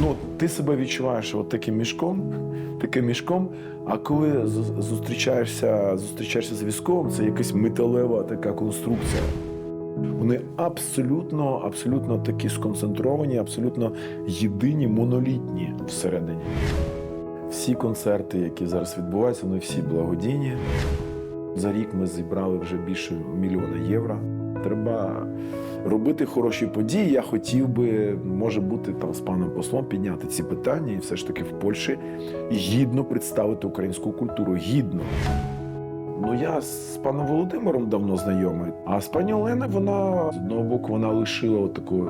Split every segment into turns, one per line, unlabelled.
Ну, ти себе відчуваєш от таким мішком, таким мішком. А коли зустрічаєшся, зустрічаєшся з військовим, це якась металева така конструкція. Вони абсолютно, абсолютно такі сконцентровані, абсолютно єдині, монолітні всередині. Всі концерти, які зараз відбуваються, вони всі благодійні. За рік ми зібрали вже більше мільйона євро. Треба робити хороші події. Я хотів би, може бути, там з паном послом підняти ці питання і все ж таки в Польщі гідно представити українську культуру. Гідно. Ну, я з паном Володимиром давно знайомий, а з пані Оленою вона з одного боку вона лишила таку,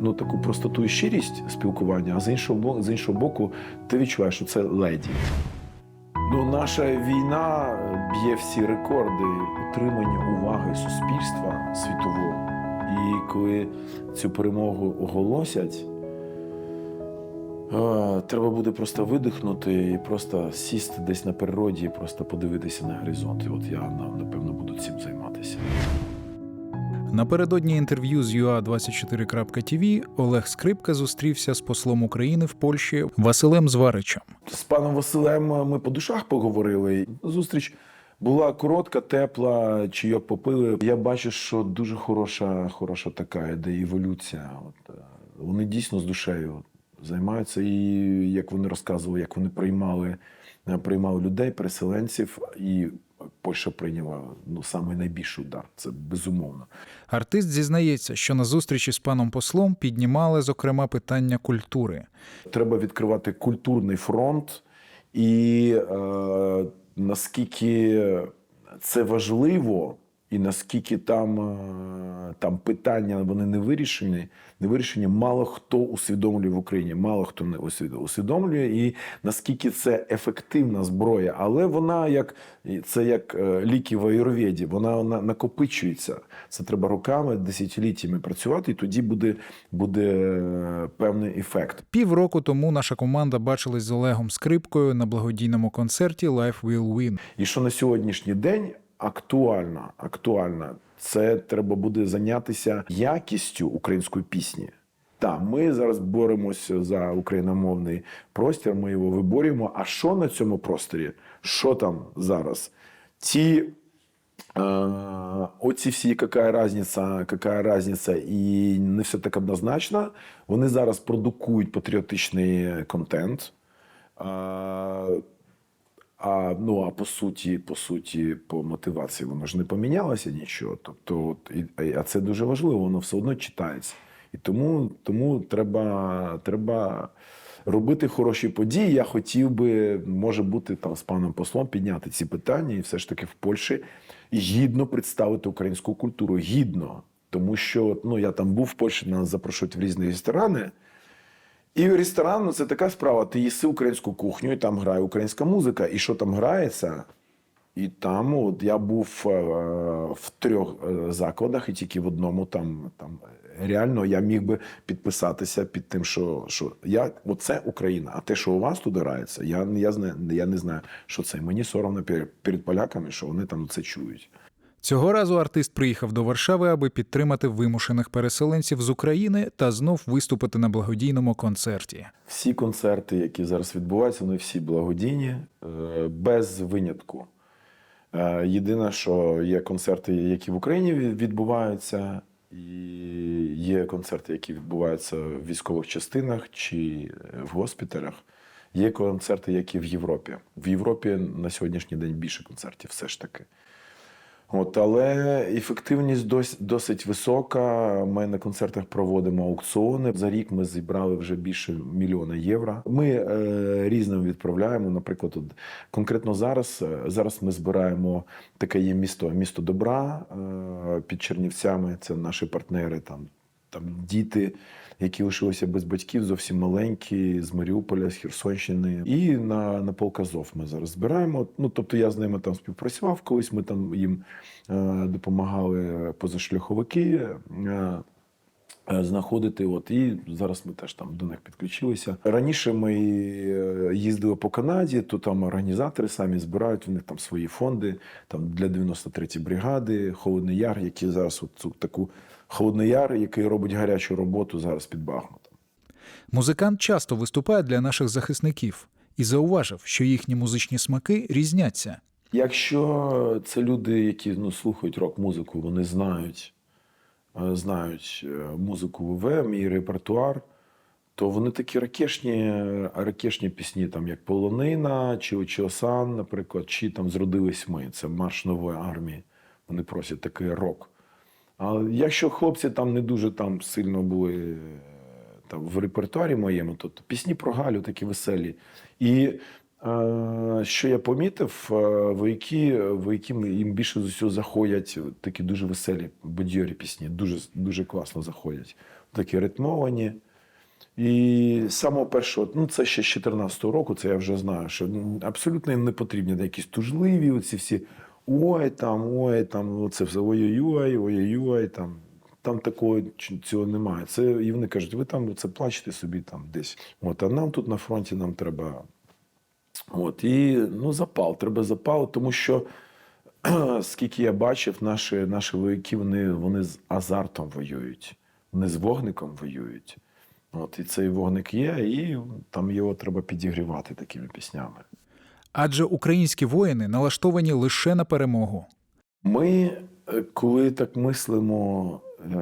ну, таку простоту і щирість спілкування, а з іншого, з іншого боку, ти відчуваєш, що це леді. Ну, наша війна б'є всі рекорди утримання уваги суспільства світового. І коли цю перемогу оголосять, треба буде просто видихнути і просто сісти десь на природі і просто подивитися на горизонт. І от я напевно буду цим займатися.
Напередодні інтерв'ю з UA24.tv Олег Скрипка зустрівся з послом України в Польщі Василем Зваричем.
З паном Василем ми по душах поговорили. Зустріч була коротка, тепла, чайок попили. Я бачу, що дуже хороша, хороша така іде еволюція. От, е, вони дійсно з душею займаються. І як вони розказували, як вони приймали, е, приймали людей, переселенців, і Польща прийняла ну, саме найбільший удар. Це безумовно.
Артист зізнається, що на зустрічі з паном послом піднімали зокрема питання культури.
Треба відкривати культурний фронт, і е, наскільки це важливо, і наскільки там, е, там питання вони не вирішені, не вирішені, мало хто усвідомлює в Україні, мало хто не усвідомлює, і наскільки це ефективна зброя, але вона як це як е, ліки в аюрведі, вона, вона накопичується. Це треба роками, десятиліттями працювати, і тоді буде, буде е, певний ефект.
Півроку тому наша команда бачилась з Олегом Скрипкою на благодійному концерті Life Will Win.
І що на сьогоднішній день актуально, актуально, це треба буде зайнятися якістю української пісні. Так, ми зараз боремося за україномовний простір, ми його виборюємо. А що на цьому просторі? Що там зараз? Ті е, оці всі, яка разниця, яка разниця, і не все так однозначно. Вони зараз продукують патріотичний контент. Е, а ну а по суті, по суті, по мотивації воно ж не помінялося нічого. Тобто, от, і, а це дуже важливо, воно все одно читається. І тому, тому треба, треба робити хороші події. Я хотів би, може бути, там з паном послом підняти ці питання і все ж таки в Польщі гідно представити українську культуру. Гідно. Тому що ну, я там був в Польщі, нас запрошують в різні ресторани. І ресторан ну, це така справа. Ти їси українську кухню, і там грає українська музика. І що там грається? І там от, я був е, в трьох е, закладах, і тільки в одному там, там реально я міг би підписатися під тим, що, що я, оце Україна. А те, що у вас тут грається, я, я, я не знаю, що це. Мені соромно перед, перед поляками, що вони там це чують.
Цього разу артист приїхав до Варшави, аби підтримати вимушених переселенців з України та знов виступити на благодійному концерті.
Всі концерти, які зараз відбуваються, вони всі благодійні, е, без винятку. Е, Єдине, що є концерти, які в Україні відбуваються, і є концерти, які відбуваються в військових частинах чи в госпіталях. Є концерти, які в Європі. В Європі на сьогоднішній день більше концертів, все ж таки. От, але ефективність досить, досить висока. Ми на концертах проводимо аукціони. За рік ми зібрали вже більше мільйона євро. Ми е, різним відправляємо. Наприклад, от, конкретно зараз, е, зараз ми збираємо таке є місто, місто добра е, під Чернівцями. Це наші партнери, там, там діти, які лишилися без батьків, зовсім маленькі, з Маріуполя, з Херсонщини. І на, на полк Азов ми зараз збираємо. Ну, тобто я з ними там співпрацював колись, ми там їм е, допомагали позашляховики. Е, Знаходити, от і зараз ми теж там до них підключилися. Раніше ми е, їздили по Канаді, то там організатори самі збирають, у них там свої фонди, там для 93-ї бригади, Холодний Яр, які зараз от цю таку Холодний Яр, який робить гарячу роботу зараз під Бахмутом.
Музикант часто виступає для наших захисників і зауважив, що їхні музичні смаки різняться.
Якщо це люди, які ну, слухають рок-музику, вони знають, е, знають е, музику ВВ, мій репертуар, то вони такі ракешні, ракешні пісні, там, як Полонина, чи Очіосан, наприклад, чи там Зродились ми. Це марш нової армії. Вони просять такий рок. А якщо хлопці там не дуже там сильно були е, там, в репертуарі моєму, то, пісні про Галю такі веселі. І е, що я помітив, вояки, вояки їм більше з усього заходять такі дуже веселі, бадьорі пісні, дуже, дуже класно заходять. Такі ритмовані. І самого першого, ну це ще з 2014 року, це я вже знаю, що ну, абсолютно їм не потрібні якісь тужливі, оці всі ой, там, ой, там, оце все ой-ой-ой, ой-ой-ой, там. Там такого цього немає. Це, і вони кажуть, ви там це плачете собі там десь. От, а нам тут на фронті нам треба. От, і ну, запал, треба запал, тому що скільки я бачив, наші, наші вояки вони, вони з азартом воюють, вони з вогником воюють. От, і цей вогник є, і там його треба підігрівати такими піснями.
Адже українські воїни налаштовані лише на перемогу.
Ми, е, коли так мислимо, е,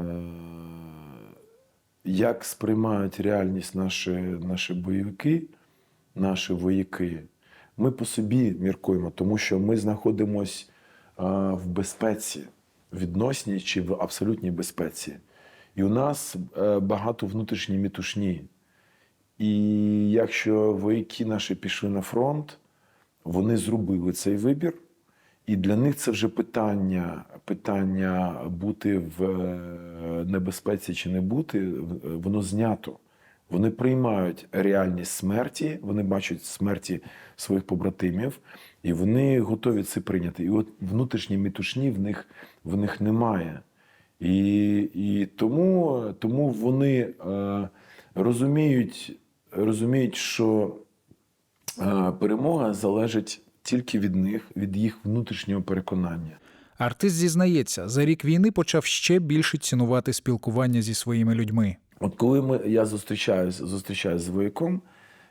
як сприймають реальність наші, наші бойовики, наші вояки, ми по собі міркуємо, тому що ми знаходимося в безпеці, відносній чи в абсолютній безпеці. І у нас е, багато внутрішньої мітушні. І якщо вояки наші пішли на фронт, вони зробили цей вибір. І для них це вже питання, питання бути в е, небезпеці чи не бути, е, воно знято. Вони приймають реальність смерті, вони бачать смерті своїх побратимів, і вони готові це прийняти. І от внутрішні мітушні в них, в них немає. І, і тому, тому вони е, розуміють, розуміють, що е, перемога залежить тільки від них, від їх внутрішнього переконання.
Артист зізнається, за рік війни почав ще більше цінувати спілкування зі своїми людьми.
От коли ми, я зустрічаюсь, зустрічаюсь з вояком,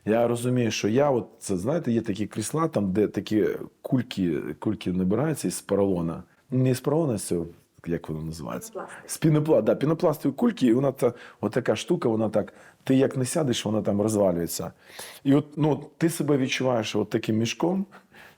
я розумію, що я, от це знаєте, є такі крісла, там, де такі кульки, кульки набираються із поролона. Не з поролона, а з цього, як воно називається? З пінопласту. Да, пінопластові кульки, і вона та, от така штука, вона так, ти як не сядеш, вона там розвалюється. І от ну, ти себе відчуваєш от таким мішком,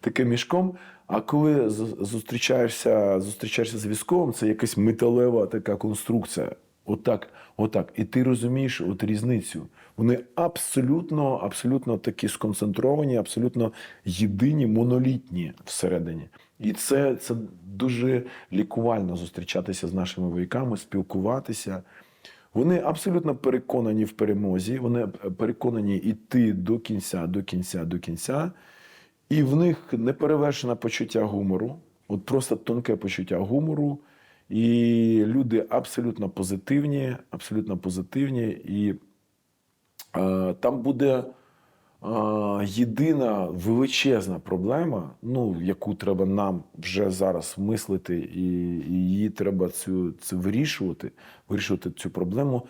таким мішком. А коли зустрічаєшся, зустрічаєшся з військовим, це якась металева така конструкція. Отак, отак. І ти розумієш от різницю. Вони абсолютно, абсолютно такі сконцентровані, абсолютно єдині, монолітні всередині. І це, це дуже лікувально зустрічатися з нашими вояками, спілкуватися. Вони абсолютно переконані в перемозі, вони переконані йти до кінця, до кінця, до кінця. І в них неперевершене почуття гумору, от просто тонке почуття гумору. І люди абсолютно позитивні, абсолютно позитивні. І е, там буде е, єдина величезна проблема, ну, яку треба нам вже зараз мислити, і, і її треба цю, цю вирішувати, вирішувати цю проблему.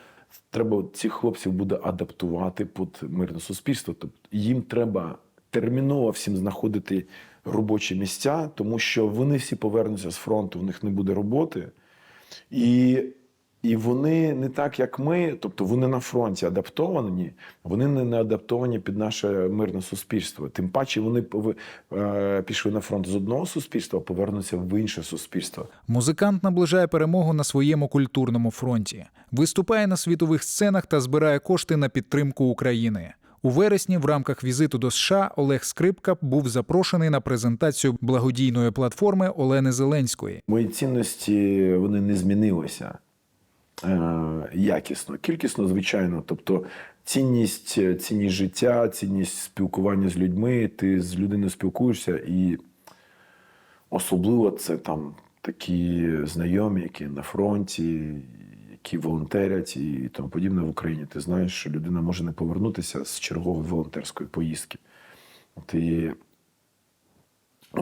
Треба цих хлопців буде адаптувати під мирне суспільство. Тобто їм треба терміново всім знаходити робочі місця, тому що вони всі повернуться з фронту, в них не буде роботи. І, і вони не так, як ми, тобто вони на фронті адаптовані, вони не, не адаптовані під наше мирне суспільство. Тим паче вони е, пішли на фронт з одного суспільства, повернуться в інше суспільство.
Музикант наближає перемогу на своєму культурному фронті, виступає на світових сценах та збирає кошти на підтримку України. У вересні в рамках візиту до США Олег Скрипка був запрошений на презентацію благодійної платформи Олени Зеленської.
Мої цінності вони не змінилися е, якісно. Кількісно, звичайно. Тобто цінність, цінність життя, цінність спілкування з людьми. Ти з людиною спілкуєшся, і особливо це там такі знайомі, які на фронті, які волонтерять і тому подібне в Україні. Ти знаєш, що людина може не повернутися з чергової волонтерської поїздки. От і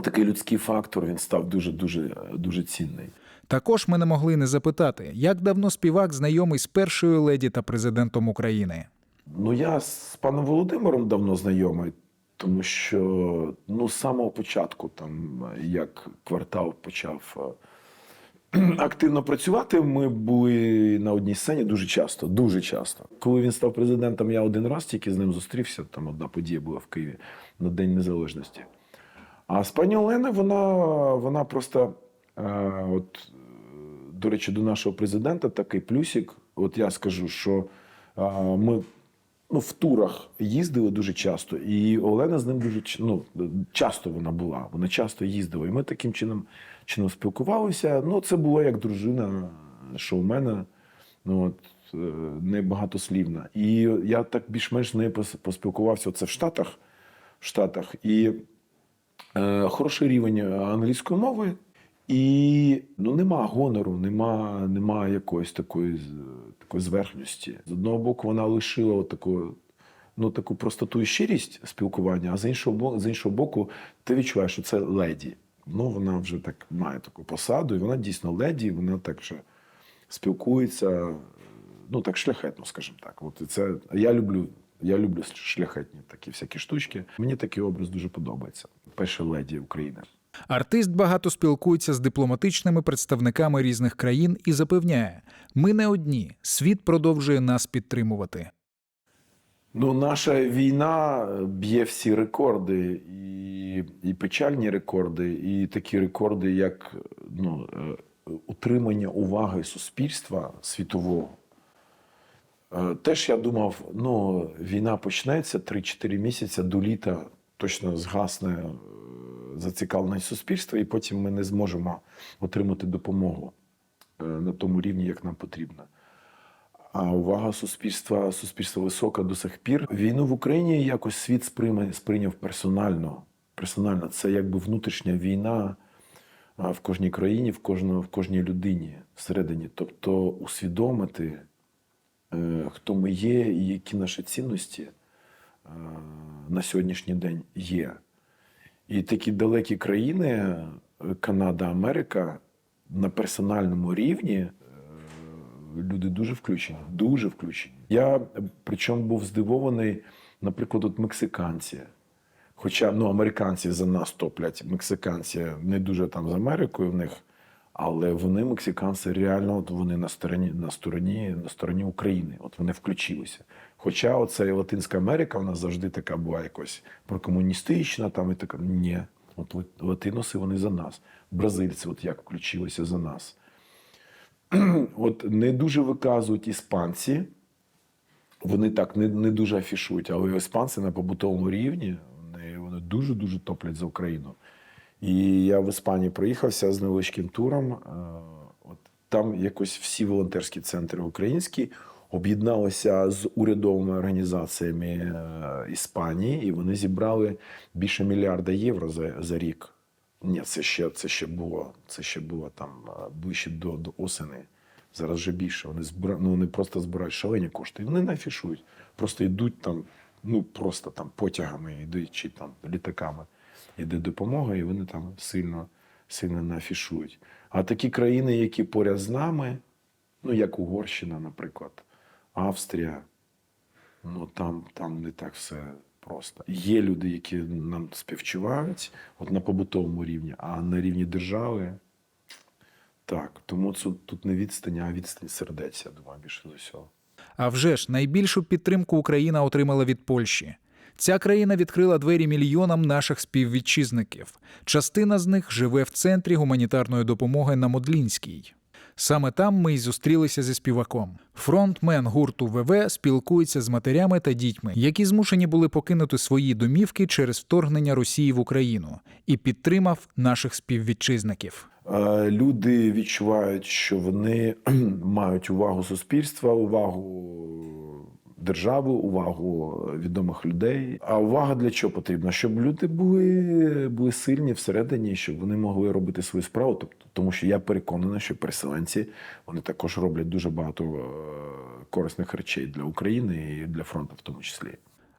такий людський фактор він став дуже дуже дуже цінний.
Також ми не могли не запитати, як давно співак знайомий з першою леді та президентом України.
Ну, я з паном Володимиром давно знайомий, тому що ну, з самого початку, там, як квартал почав е, активно працювати, ми були на одній сцені дуже часто, дуже часто. Коли він став президентом, я один раз тільки з ним зустрівся. Там одна подія була в Києві на День Незалежності. А з пані Оленою вона, вона просто, е, от, до речі, до нашого президента такий плюсик. От я скажу, що е, ми ну, в турах їздили дуже часто, і Олена з ним дуже ну, часто вона була. Вона часто їздила. І ми таким чином, чином спілкувалися. Ну, це було як дружина шоумена. Ну, от, е, небагатослівна. І я так більш-менш з нею поспілкувався. Це в Штатах. В Штатах. І е, хороший рівень англійської мови. І ну, нема гонору, нема, нема якоїсь такої, такої зверхності. З одного боку, вона лишила таку, ну, таку простоту і щирість спілкування, а з іншого, з іншого боку, ти відчуваєш, що це леді. Ну, вона вже так має таку посаду, і вона дійсно леді, вона так же спілкується, ну так шляхетно, скажімо так. От це я люблю. Я люблю шляхетні такі всякі штучки. Мені такий образ дуже подобається. Перша леді України.
Артист багато спілкується з дипломатичними представниками різних країн і запевняє: ми не одні, світ продовжує нас підтримувати.
Ну, наша війна б'є всі рекорди, і, і печальні рекорди, і такі рекорди, як ну, е, утримання уваги суспільства світового. Е, Теж я думав, ну, війна почнеться 3-4 місяці до літа точно згасне е, зацікавленість суспільства, і потім ми не зможемо отримати допомогу е, на тому рівні, як нам потрібно. А увага суспільства, суспільства висока до сих пір. Війну в Україні якось світ сприйняв персонально. Персонально це якби внутрішня війна в кожній країні, в, кожного, в кожній людині всередині. Тобто усвідомити, е, хто ми є і які наші цінності е, на сьогоднішній день є. І такі далекі країни, е, Канада, Америка, на персональному рівні люди дуже включені, дуже включені. Я причому був здивований, наприклад, от мексиканці. Хоча ну, американці за нас топлять, мексиканці не дуже там з Америкою в них, але вони, мексиканці, реально от вони на стороні, на стороні, на стороні України. От вони включилися. Хоча оце Латинська Америка, вона завжди така була якось прокомуністична, там і така. Ні, от лат- латиноси вони за нас. Бразильці, от як включилися за нас. От не дуже виказують іспанці. Вони так не, не дуже афішують, але іспанці на побутовому рівні вони, вони дуже-дуже топлять за Україну. І я в Іспанії проїхався з невеличким туром. е, От там якось всі волонтерські центри українські об'єдналися з урядовими організаціями е, Іспанії, і вони зібрали більше мільярда євро за, за рік. Ні, це ще, це ще було. Це ще було там е, ближче до, до осени. Зараз вже більше. Вони збира... ну, вони просто збирають шалені кошти. Вони не афішують. Просто йдуть там, ну просто там потягами йдуть чи там літаками. Йде допомога, і вони там сильно, сильно не афішують. А такі країни, які поряд з нами, ну як Угорщина, наприклад, Австрія, ну там, там не так все просто. Є люди, які нам співчувають от на побутовому рівні, а на рівні держави. Так, тому це тут не відстань, а відстань сердець, я думаю, більше за всього.
А вже ж найбільшу підтримку Україна отримала від Польщі. Ця країна відкрила двері мільйонам наших співвітчизників. Частина з них живе в центрі гуманітарної допомоги на Модлінській. Саме там ми й зустрілися зі співаком. Фронтмен гурту ВВ спілкується з матерями та дітьми, які змушені були покинути свої домівки через вторгнення Росії в Україну, і підтримав наших співвітчизників.
Люди відчувають, що вони мають увагу суспільства, увагу держави, увагу відомих людей. А увага для чого потрібна? Щоб люди були, були сильні всередині, щоб вони могли робити свою справу. Тобто, тому що я переконаний, що переселенці вони також роблять дуже багато е, корисних речей для України і для фронту, в тому числі.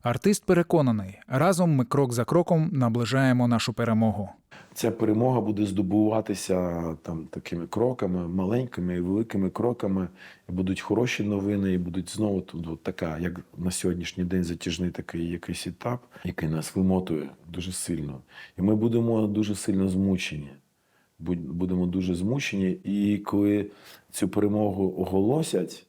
Артист переконаний, разом ми крок за кроком наближаємо нашу перемогу.
Ця перемога буде здобуватися там такими кроками, маленькими і великими кроками. І будуть хороші новини, і будуть знову тут от така, як на сьогоднішній день затяжний такий якийсь етап, який нас вимотує дуже сильно. І ми будемо дуже сильно змучені. Будемо дуже змучені. І коли цю перемогу оголосять,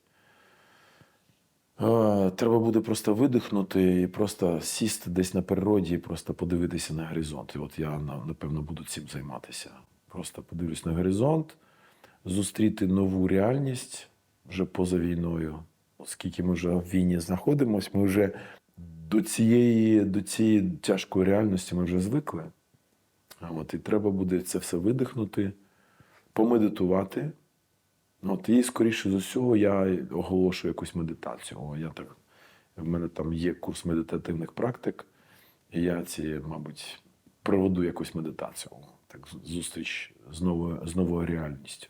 треба буде просто видихнути і просто сісти десь на природі і просто подивитися на горизонт. І от я напевно буду цим займатися. Просто подивлюсь на горизонт, зустріти нову реальність вже поза війною. Оскільки ми вже в війні знаходимося, ми вже до цієї, до цієї тяжкої реальності ми вже звикли. От, і треба буде це все видихнути, помедитувати. От, і скоріше з усього я оголошую якусь медитацію. О, я так, в мене там є курс медитативних практик, і я ці, мабуть, проведу якусь медитацію. Так, зустріч з новою, з новою реальністю.